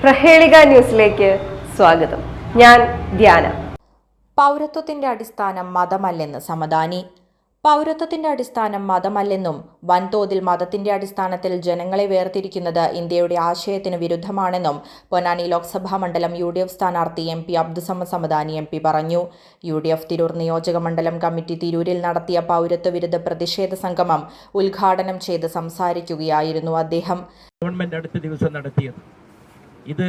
പ്രഹേളിക ന്യൂസിലേക്ക് സ്വാഗതം. ഞാൻ ധ്യാന. പൗരത്വത്തിന്റെ അടിസ്ഥാനം മതമല്ലെന്ന് സമദാനി. പൗരത്വത്തിന്റെ അടിസ്ഥാനം മതമല്ലെന്നും വൻതോതിൽ മതത്തിന്റെ അടിസ്ഥാനത്തിൽ ജനങ്ങളെ വേർതിരിക്കുന്നത് ഇന്ത്യയുടെ ആശയത്തിന് വിരുദ്ധമാണെന്നും പൊന്നാനി ലോക്സഭാ മണ്ഡലം യു ഡി എഫ് സ്ഥാനാർത്ഥി M P Abdussamad Samadani M P പറഞ്ഞു. യു ഡി എഫ് തിരൂർ നിയോജക മണ്ഡലം കമ്മിറ്റി തിരൂരിൽ നടത്തിയ പൗരത്വ വിരുദ്ധ പ്രതിഷേധ സംഗമം ഉദ്ഘാടനം ചെയ്ത് സംസാരിക്കുകയായിരുന്നു അദ്ദേഹം. ഗവൺമെന്റ് അടുത്ത ദിവസം നടത്തിയത്. ഇത്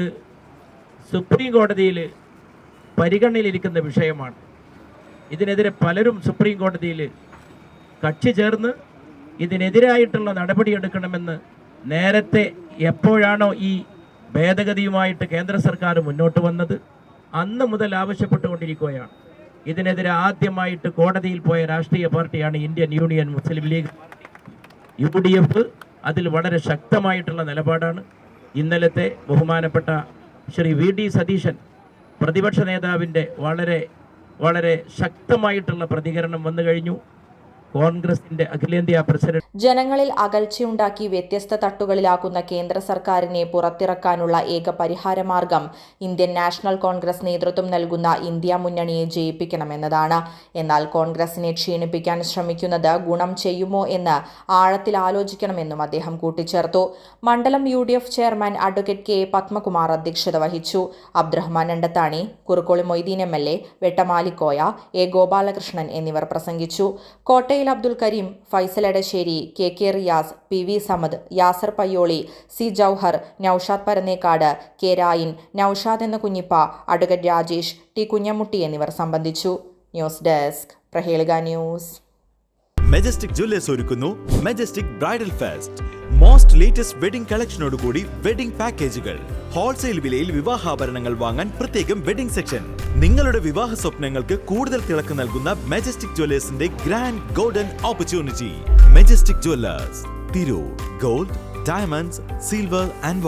സുപ്രീം കോടതിയിൽ പരിഗണനയിലിരിക്കുന്ന വിഷയമാണ്. ഇതിനെതിരെ പലരും സുപ്രീം കോടതിയിൽ കക്ഷി ചേർന്ന് ഇതിനെതിരായിട്ടുള്ള നടപടിയെടുക്കണമെന്ന് നേരത്തെ എപ്പോഴാണോ ഈ ഭേദഗതിയുമായിട്ട് കേന്ദ്ര സർക്കാർ മുന്നോട്ട് വന്നത് അന്ന് മുതൽ ആവശ്യപ്പെട്ടുകൊണ്ടിരിക്കുകയാണ്. ഇതിനെതിരെ ആദ്യമായിട്ട് കോടതിയിൽ പോയ രാഷ്ട്രീയ പാർട്ടിയാണ് Indian Union Muslim League U D F. അതിൽ വളരെ ശക്തമായിട്ടുള്ള നിലപാടാണ്. ഇന്നലത്തെ ബഹുമാനപ്പെട്ട ശ്രീ വി ഡി സതീശൻ പ്രതിപക്ഷ നേതാവിന്റെ വളരെ വളരെ ശക്തമായിട്ടുള്ള പ്രതികരണം വന്നു കഴിഞ്ഞു. കോൺഗ്രസിന്റെ അഖിലേന്ത്യാ പ്രസിഡന്റ് ജനങ്ങളിൽ അകൽച്ചയുണ്ടാക്കി വ്യത്യസ്ത തട്ടുകളിലാക്കുന്ന കേന്ദ്ര സർക്കാരിനെ പുറത്തിറക്കാനുള്ള ഏക പരിഹാരമാർഗം ഇന്ത്യൻ നാഷണൽ കോൺഗ്രസ് നേതൃത്വം നൽകുന്ന ഇന്ത്യ മുന്നണിയെ ജയിപ്പിക്കണമെന്നതാണ്. എന്നാൽ കോൺഗ്രസിനെ ക്ഷീണിപ്പിക്കാൻ ശ്രമിക്കുന്നത് ഗുണം ചെയ്യുമോ എന്ന് ആഴത്തിൽ ആലോചിക്കണമെന്നും അദ്ദേഹം കൂട്ടിച്ചേർത്തു. മണ്ഡലം U chairman advocate K Padmakumar അധ്യക്ഷത വഹിച്ചു. Abdurahman Andathani Kurukkoli Moideen M L A Vettamalikoya A Gopalakrishnan എന്നിവർ പ്രസംഗിച്ചു. Kottayil Abdul Kareem Faisal Edasseri K K Riyas P V Samad Yasar Payyoli C Jauhar Naushad Parannekkad K Rayin Naushad എന്ന Kunhippa advocate Rajesh T Kunhamutty എന്നിവർ സംബന്ധിച്ചു. News desk Prahelika news. Majestic jewellers ഒരുക്കുന്നു majestic bridal fest most latest wedding കളക്ഷനോടുകൂടി wedding പാക്കേജുകൾ wholesale വിലയിൽ വിവാഹാഭരണങ്ങൾ വാങ്ങാൻ പ്രത്യേകം wedding section നിങ്ങളുടെ വിവാഹ സ്വപ്നങ്ങൾക്ക് കൂടുതൽ തിളക്കം നൽകുന്ന majestic ജ്വല്ലേഴ്സിന്റെ grand golden opportunity majestic jewellers Tirur gold diamonds silver and